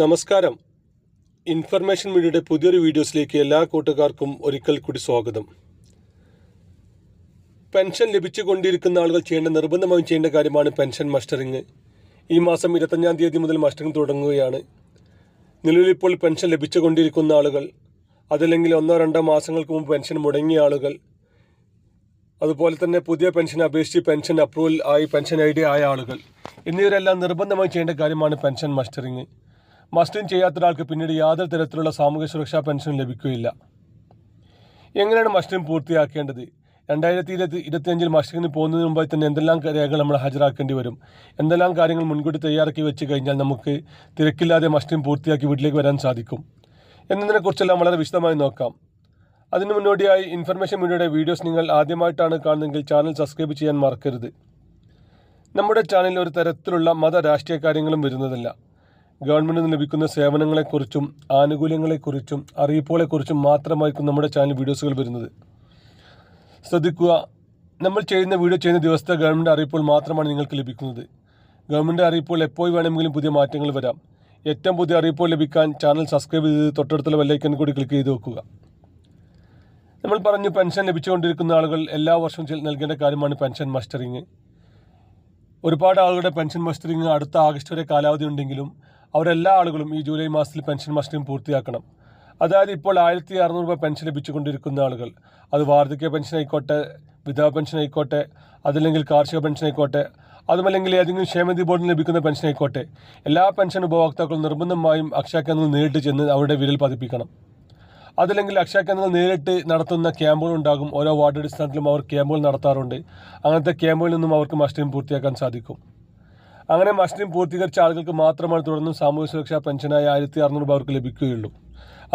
നമസ്കാരം. ഇൻഫർമേഷൻ മീഡിയയുടെ പുതിയൊരു വീഡിയോസിലേക്ക് എല്ലാ കൂട്ടുകാർക്കും ഒരിക്കൽ കൂടി സ്വാഗതം. പെൻഷൻ ലഭിച്ചുകൊണ്ടിരിക്കുന്ന ആളുകൾ ചെയ്യേണ്ട നിർബന്ധമായും ചെയ്യേണ്ട കാര്യമാണ് പെൻഷൻ മസ്റ്ററിങ് ഈ മാസം ഇരുപത്തഞ്ചാം തീയതി മുതൽ മസ്റ്ററിങ് തുടങ്ങുകയാണ്. നിലവിലിപ്പോൾ പെൻഷൻ ലഭിച്ചുകൊണ്ടിരിക്കുന്ന ആളുകൾ അതല്ലെങ്കിൽ ഒന്നോ രണ്ടോ മാസങ്ങൾക്ക് മുമ്പ് പെൻഷൻ മുടങ്ങിയ ആളുകൾ അതുപോലെ തന്നെ പുതിയ പെൻഷൻ അപേക്ഷിച്ച് പെൻഷൻ അപ്രൂവൽ ആയി പെൻഷൻ ഐ ഡി ആയ ആളുകൾ എന്നിവരെല്ലാം നിർബന്ധമായി ചെയ്യേണ്ട കാര്യമാണ് പെൻഷൻ മസ്റ്ററിങ് മസ്റ്ററിങ് ചെയ്യാത്ത ഒരാൾക്ക് പിന്നീട് യാതൊരു തരത്തിലുള്ള സാമൂഹ്യ സുരക്ഷാ പെൻഷൻ ലഭിക്കുകയില്ല. എങ്ങനെയാണ് മസ്റ്റിൻ പൂർത്തിയാക്കേണ്ടത്? രണ്ടായിരത്തി ഇരുപത്തി ഇരുപത്തിയഞ്ചിൽ മസ്റ്റിന് പോകുന്നതിന് മുമ്പായി തന്നെ എന്തെല്ലാം രേഖകൾ നമ്മൾ ഹാജരാക്കേണ്ടി വരും? എന്തെല്ലാം കാര്യങ്ങൾ മുൻകൂട്ടി തയ്യാറാക്കി വെച്ച് കഴിഞ്ഞാൽ നമുക്ക് തിരക്കില്ലാതെ മസ്റ്റിൻ പൂർത്തിയാക്കി വീട്ടിലേക്ക് വരാൻ സാധിക്കും? എന്നതിനെക്കുറിച്ചെല്ലാം വളരെ വിശദമായി നോക്കാം. അതിനു മുന്നോടിയായി ഇൻഫർമേഷൻ മീഡിയയുടെ വീഡിയോസ് നിങ്ങൾ ആദ്യമായിട്ടാണ് കാണുന്നതെങ്കിൽ ചാനൽ സബ്സ്ക്രൈബ് ചെയ്യാൻ മറക്കരുത്. നമ്മുടെ ചാനലിൽ ഒരു തരത്തിലുള്ള മത രാഷ്ട്രീയ കാര്യങ്ങളും വരുന്നതല്ല. ഗവൺമെന്റിൽ നിന്ന് ലഭിക്കുന്ന സേവനങ്ങളെക്കുറിച്ചും ആനുകൂല്യങ്ങളെക്കുറിച്ചും അറിയിപ്പുകളെക്കുറിച്ചും മാത്രമായിരിക്കും നമ്മുടെ ചാനൽ വീഡിയോസുകൾ വരുന്നത്. ശ്രദ്ധിക്കുക നമ്മൾ ചെയ്യുന്ന വീഡിയോ ചെയ്യുന്ന ദിവസത്തെ ഗവൺമെന്റ് അറിയിപ്പുകൾ മാത്രമാണ് നിങ്ങൾക്ക് ലഭിക്കുന്നത്. ഗവൺമെന്റ് അറിയിപ്പുകൾ എപ്പോൾ വേണമെങ്കിലും പുതിയ മാറ്റങ്ങൾ വരാം. ഏറ്റവും പുതിയ അറിയിപ്പുകൾ ലഭിക്കാൻ ചാനൽ സബ്സ്ക്രൈബ് ചെയ്ത് തൊട്ടടുത്തുള്ള വെല്ലൈക്കൻ കൂടി ക്ലിക്ക് ചെയ്ത് വെക്കുക. നമ്മൾ പറഞ്ഞു പെൻഷൻ ലഭിച്ചുകൊണ്ടിരിക്കുന്ന ആളുകൾ എല്ലാ വർഷവും നൽകേണ്ട കാര്യമാണ് പെൻഷൻ മസ്റ്ററിങ്. ഒരുപാട് ആളുകളുടെ പെൻഷൻ മസ്റ്ററിങ് അടുത്ത ആഗസ്റ്റ് വരെ കാലാവധി ഉണ്ടെങ്കിലും അവരെല്ലാ ആളുകളും ഈ ജൂലൈ മാസത്തിൽ പെൻഷൻ മസ്റ്റിംഗ് പൂർത്തിയാക്കണം. അതായത് ഇപ്പോൾ ആയിരത്തി അറുന്നൂറ് രൂപ പെൻഷൻ ലഭിച്ചുകൊണ്ടിരിക്കുന്ന ആളുകൾ അത് വാർദ്ധക്യ പെൻഷൻ ആയിക്കോട്ടെ വിധവ പെൻഷൻ ആയിക്കോട്ടെ അതല്ലെങ്കിൽ കാർഷിക പെൻഷൻ ആയിക്കോട്ടെ അതുമല്ലെങ്കിൽ ഏതെങ്കിലും ക്ഷേമനിധി ബോർഡിന് ലഭിക്കുന്ന പെൻഷൻ ആയിക്കോട്ടെ എല്ലാ പെൻഷൻ ഉപഭോക്താക്കളും നിർബന്ധമായും അക്ഷയ കേന്ദ്രങ്ങൾ നേരിട്ട് ചെന്ന് അവരുടെ വിരൽ പതിപ്പിക്കണം. അതല്ലെങ്കിൽ അക്ഷയ കേന്ദ്രങ്ങൾ നേരിട്ട് നടത്തുന്ന ക്യാമ്പുകൾ ഉണ്ടാകും. ഓരോ വാർഡ് അടിസ്ഥാനത്തിലും അവർ ക്യാമ്പുകൾ നടത്താറുണ്ട്. അങ്ങനത്തെ ക്യാമ്പുകളിൽ നിന്നും അവർക്ക് മസ്റ്റിംഗ് പൂർത്തിയാക്കാൻ സാധിക്കും. അങ്ങനെ മസ്റ്ററിങ് പൂർത്തീകരിച്ച ആളുകൾക്ക് മാത്രമാണ് തുടർന്നും സാമൂഹ്യ സുരക്ഷാ പെൻഷനായ ആയിരത്തി അറുന്നൂറ് രൂപ അവർക്ക് ലഭിക്കുകയുള്ളൂ.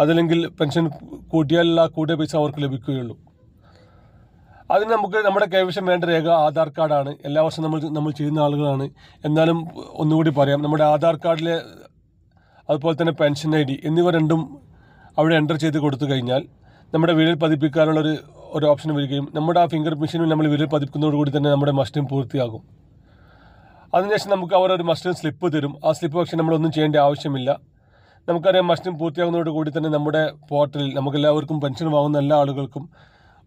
അതല്ലെങ്കിൽ പെൻഷൻ കൂട്ടിയാലുള്ള കൂടിയ പൈസ അവർക്ക് ലഭിക്കുകയുള്ളൂ. അതിന് നമുക്ക് നമ്മുടെ കൈവശം വേണ്ട രേഖ ആധാർ കാർഡാണ്. എല്ലാ വർഷവും നമ്മൾ നമ്മൾ ചെയ്യുന്ന ആളുകളാണ്. എന്നാലും ഒന്നുകൂടി പറയാം നമ്മുടെ ആധാർ കാർഡിലെ അതുപോലെ തന്നെ പെൻഷൻ ഐ ഡി എന്നിവ രണ്ടും അവിടെ എന്റർ ചെയ്ത് കൊടുത്തു കഴിഞ്ഞാൽ നമ്മുടെ വിരൽ പതിപ്പിക്കാനുള്ളൊരു ഒരു ഓപ്ഷൻ വരികയും നമ്മുടെ ആ ഫിംഗർ മെഷീനിൽ നമ്മൾ വിരൽ പതിപ്പിക്കുന്നതോടുകൂടി തന്നെ നമ്മുടെ മസ്റ്റിം പൂർത്തിയാകും. അതിനുശേഷം നമുക്ക് അവർ ഒരു മസ്റ്റിംഗ് സ്ലിപ്പ് തരും. ആ സ്ലിപ്പ് പക്ഷേ നമ്മളൊന്നും ചെയ്യേണ്ട ആവശ്യമില്ല. നമുക്കറിയാം മഷ്റൂം പൂർത്തിയാകുന്നതോട് കൂടി തന്നെ നമ്മുടെ പോർട്ടലിൽ നമുക്കെല്ലാവർക്കും പെൻഷൻ വാങ്ങുന്ന എല്ലാ ആളുകൾക്കും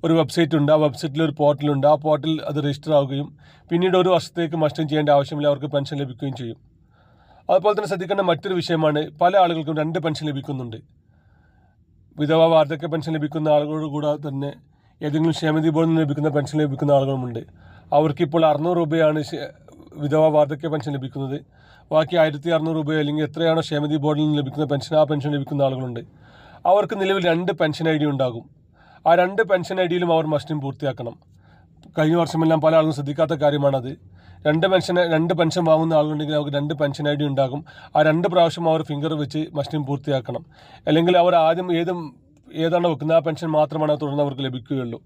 ഒരു വെബ്സൈറ്റ് ഉണ്ട്. ആ വെബ്സൈറ്റിൽ ഒരു പോർട്ടലുണ്ട് ആ പോർട്ടൽ അത് രജിസ്റ്റർ ആവുകയും പിന്നീട് ഒരു വർഷത്തേക്ക് മസ്റ്റം ചെയ്യേണ്ട ആവശ്യമില്ല. അവർക്ക് പെൻഷൻ ലഭിക്കുകയും ചെയ്യും. അതുപോലെ തന്നെ ശ്രദ്ധിക്കേണ്ട മറ്റൊരു വിഷയമാണ് പല ആളുകൾക്കും രണ്ട് പെൻഷൻ ലഭിക്കുന്നുണ്ട്. വിധവ വാർദ്ധക്യ പെൻഷൻ ലഭിക്കുന്ന ആളുകളോട് കൂടാതെ തന്നെ ഏതെങ്കിലും ക്ഷേമനിധി ബോർഡിൽ നിന്ന് ലഭിക്കുന്ന പെൻഷൻ ലഭിക്കുന്ന ആളുകളുമുണ്ട്. അവർക്കിപ്പോൾ അറുന്നൂറ് രൂപയാണ് വിധവ വാർദ്ധക്യ പെൻഷൻ ലഭിക്കുന്നത്. ബാക്കി ആയിരത്തി അറുന്നൂറ് രൂപയോ അല്ലെങ്കിൽ എത്രയാണോ ക്ഷേമനിധി ബോർഡിൽ നിന്ന് ലഭിക്കുന്ന പെൻഷൻ ആ പെൻഷൻ ലഭിക്കുന്ന ആളുകളുണ്ട്. അവർക്ക് നിലവിൽ രണ്ട് പെൻഷൻ ഐ ഡി ഉണ്ടാകും. ആ രണ്ട് പെൻഷൻ ഐ ഡിയിലും അവർ മസ്റ്റിംഗ് പൂർത്തിയാക്കണം. കഴിഞ്ഞ വർഷമെല്ലാം പല ആളുകളും ശ്രദ്ധിക്കാത്ത കാര്യമാണത്. രണ്ട് പെൻഷൻ രണ്ട് പെൻഷൻ വാങ്ങുന്ന ആളുകളുണ്ടെങ്കിൽ അവർക്ക് രണ്ട് പെൻഷൻ ഐ ഡി ഉണ്ടാകും. ആ രണ്ട് പ്രാവശ്യം അവർ ഫിംഗർ വെച്ച് മസ്റ്റിംഗ് പൂർത്തിയാക്കണം. അല്ലെങ്കിൽ അവർ ആദ്യം ഏതും ഏതാണോ വെക്കുന്നത് ആ പെൻഷൻ മാത്രമാണ് തുടർന്ന് അവർക്ക് ലഭിക്കുകയുള്ളൂ.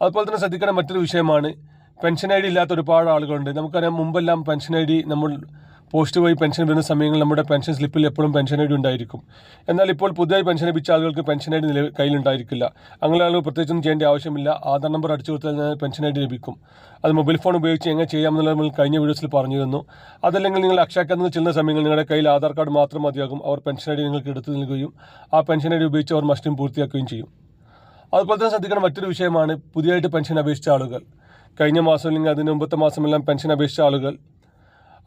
അതുപോലെ തന്നെ ശ്രദ്ധിക്കേണ്ട മറ്റൊരു വിഷയമാണ് പെൻഷൻ ഐ ഡി ഇല്ലാത്ത ഒരുപാട് ആളുകളുണ്ട്. നമുക്കറിയാം മുമ്പെല്ലാം പെൻഷൻ ഐ ഡി നമ്മൾ പോസ്റ്റ് വഴി പെൻഷൻ വരുന്ന സമയങ്ങളിൽ നമ്മുടെ പെൻഷൻ സ്ലിപ്പിൽ എപ്പോഴും പെൻഷൻ ഐ ഡി ഉണ്ടായിരിക്കും. എന്നാൽ ഇപ്പോൾ പുതിയതായി പെൻഷൻ ലഭിച്ച ആളുകൾക്ക് പെൻഷൻ ഐ ഡി നില കയ്യിലുണ്ടായിരിക്കില്ല അങ്ങനെ ആളുകൾ പ്രത്യേകിച്ചൊന്നും ചെയ്യേണ്ട ആവശ്യമില്ല. ആധാർ നമ്പർ അടിച്ചു കൊടുത്താൽ പെൻഷൻ ഐ ഡി ലഭിക്കും. അത് മൊബൈൽ ഫോൺ ഉപയോഗിച്ച് എങ്ങനെ ചെയ്യാമെന്നുള്ളത് നമ്മൾ കഴിഞ്ഞ വീഡിയോസിൽ പറഞ്ഞു തന്നു. അതല്ലെങ്കിൽ നിങ്ങൾ അക്ഷയക്കെന്ന് ചെല്ലുന്ന സമയങ്ങളിൽ നിങ്ങളുടെ കയ്യിൽ ആധാർ കാർഡ് മാത്രം മതിയാകും. അവർ പെൻഷൻ ഐ ഡി നിങ്ങൾക്ക് എടുത്തു നൽകുകയും ആ പെൻഷൻ ഐ ഡി ഉപയോഗിച്ച് അവർ മസ്റ്റും പൂർത്തിയാക്കുകയും ചെയ്യും. അതുപോലെ തന്നെ ശ്രദ്ധിക്കേണ്ട മറ്റൊരു വിഷയമാണ് പുതിയതായിട്ട് പെൻഷൻ അപേക്ഷിച്ച ആളുകൾ. കഴിഞ്ഞ മാസം അല്ലെങ്കിൽ അതിന് മുമ്പത്തെ മാസമെല്ലാം പെൻഷൻ അപേക്ഷിച്ച ആളുകൾ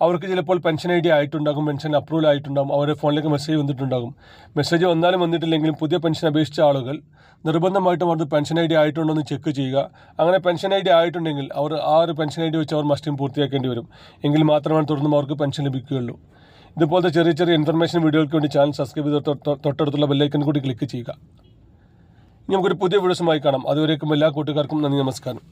അവർക്ക് ചിലപ്പോൾ പെൻഷൻ ഐ ഡി ആയിട്ടുണ്ടാകും പെൻഷൻ അപ്രൂവൽ ആയിട്ടുണ്ടാകും അവരുടെ ഫോണിലേക്ക് മെസ്സേജ് വന്നിട്ടുണ്ടാകും. മെസ്സേജ് വന്നാലും വന്നിട്ടില്ലെങ്കിലും പുതിയ പെൻഷൻ അപേക്ഷിച്ച ആളുകൾ നിർബന്ധമായിട്ടും അവർക്ക് പെൻഷൻ ഐ ഡി ആയിട്ടുണ്ടോ എന്ന് ചെക്ക് ചെയ്യുക. അങ്ങനെ പെൻഷൻ ഐ ഡി ആയിട്ടുണ്ടെങ്കിൽ അവർ ആ ഒരു പെൻഷൻ ഐ ഡി വെച്ച് അവർ മസ്റ്റും പൂർത്തിയാക്കേണ്ടി വരും. എങ്കിൽ മാത്രമാണ് തുടർന്നും അവർക്ക് പെൻഷൻ ലഭിക്കുകയുള്ളൂ. ഇതുപോലത്തെ ചെറിയ ചെറിയ ഇൻഫർമേഷൻ വീഡിയോകൾക്ക് വേണ്ടി ചാനൽ സബ്സ്ക്രൈബ് ചെയ്ത് തൊട്ട് തൊട്ട് തൊട്ടടുത്തുള്ള ബെല്ലൈക്കൻ കൂടി ക്ലിക്ക് ചെയ്യുക. ഇനി നമുക്കൊരു പുതിയ വീഡിയോസുമായി കാണാം. അതുവരേക്കും എല്ലാ കൂട്ടുകാർക്കും നന്ദി നമസ്കാരം.